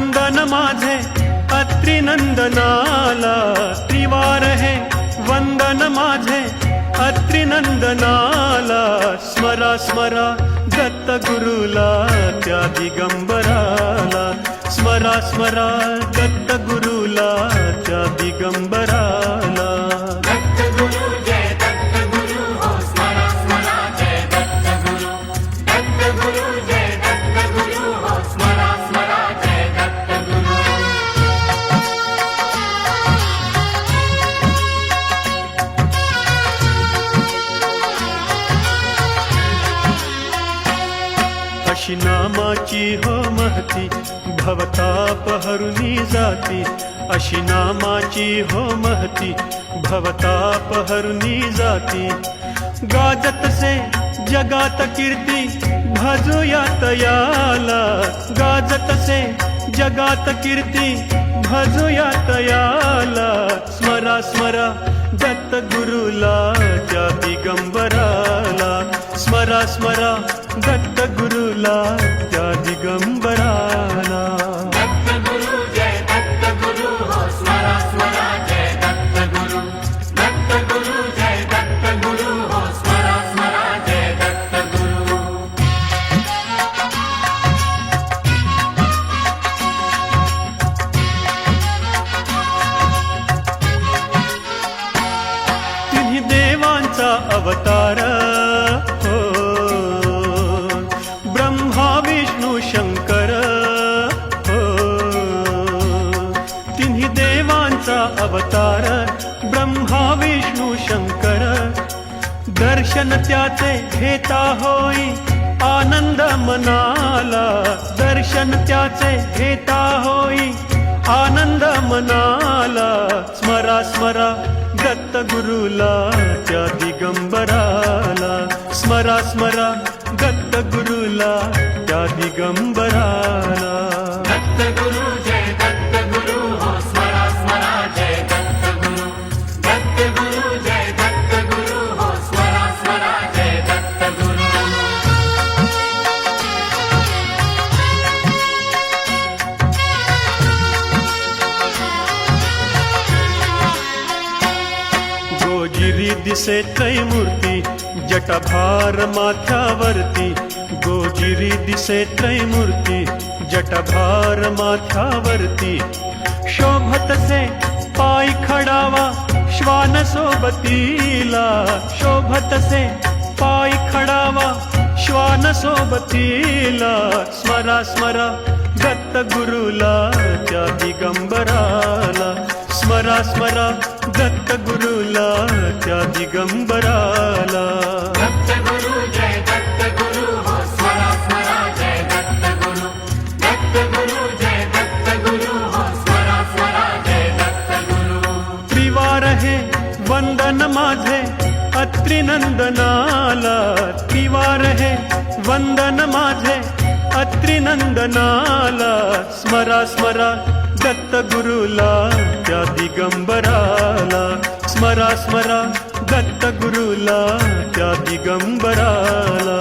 वंदन माझे अत्रिनंदनाला त्रिवार हे वंदन माझे अत्रिनंदनाला स्मरा स्मरा दत्त गुरुला त्या दिगंबराला स्मरा स्मरा दत्त गुरुला त्या दिगंबराला अशी नामाची हो महती भवताप हरुनी जाती. अशी नामाची हो महती भवताप हरुनी जाती. गाजत से जगात कीर्ती भजूया तयाला गाजत से जगात कीर्ती भजूया तयाला स्मरा स्मरा दत्त गुरुला त्या दिगंबराला. स्मरा स्मरा दत्त गुरुला त्या तिन्ही देवांचा अवतार ब्रह्मा विष्णू शंकर. दर्शन त्याचे घेता होई आनंद मनाला. दर्शन त्याचे घेता होई आनंद मनाला. स्मरा स्मरा दत्त गुरुला त्या दिगंबराला. स्मरा स्मरा दत्त गुरुला त्या दिगंबराला. गोजिरी दिसे त्रैमूर्ती जटभार माथ्यावरती गोजिरी दिसे त्रैमूर्ती जटभार माथ्यावरती शोभतसे पाय खडावा श्वान सोबतीला शोभतसे पाय खडावा श्वान सोबतीला स्मरा स्मरा दत्त गुरुला त्या दिगंबराला। स्मरा स्मरा दत्त गुरुला त्या दिगंबराला. दत्त गुरु जय दत्त गुरु हो स्मरा स्मरा जय दत्त गुरु दत्त गुरु जय दत्त गुरु हो स्मरा स्मरा जय दत्त गुरु त्रिवार हे वंदन माझे अत्रिनंदनाला त्रिवार हे वंदन माझे अत्रिनंदनाला स्मरा स्मरा. दत्त गुरुला त्या दिगंबराला स्मरा स्मरा दत्त गुरुला त्या दिगंबराला